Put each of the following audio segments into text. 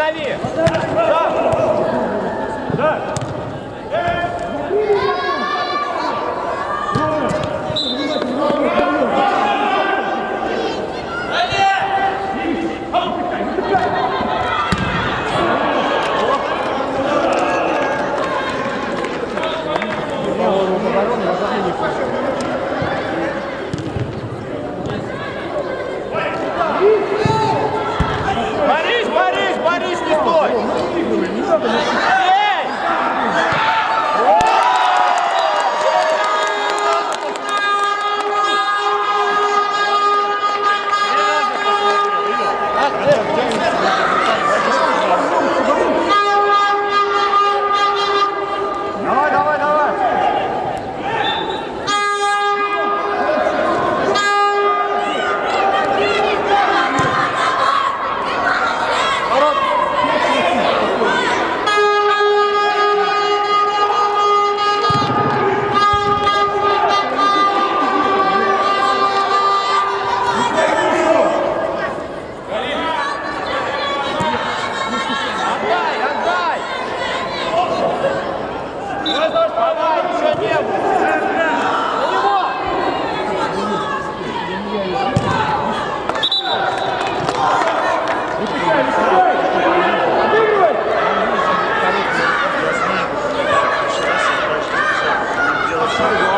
Прими, 아,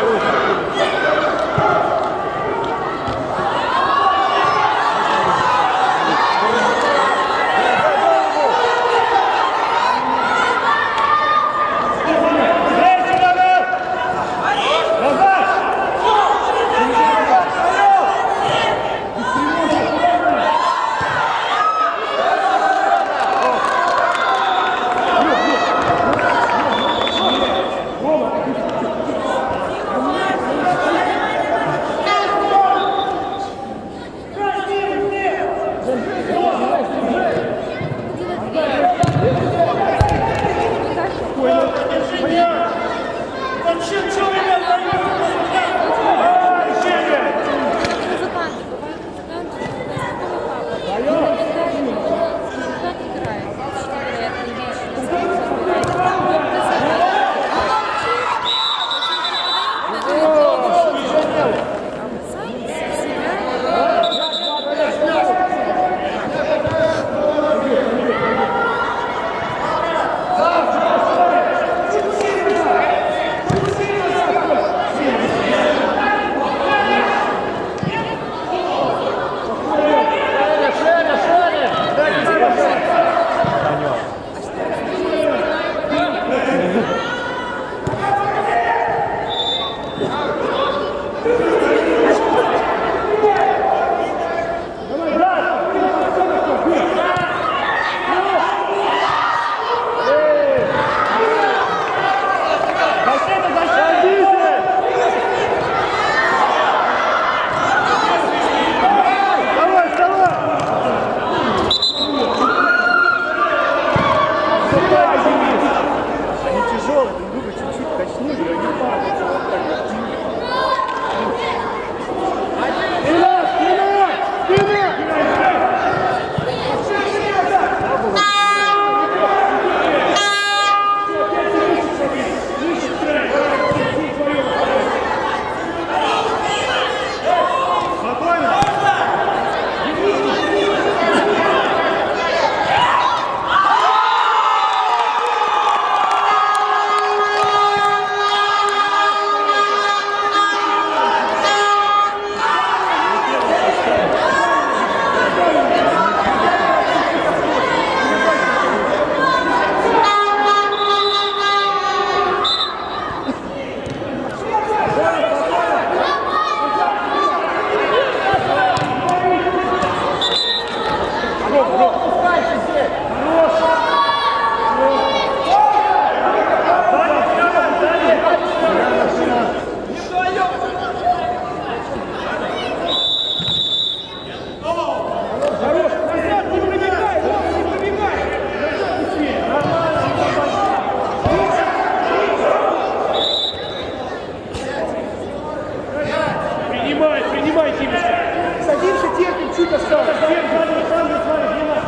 Снимай, Тимочка. Садимся, терпим, чуть осталось. Терпим.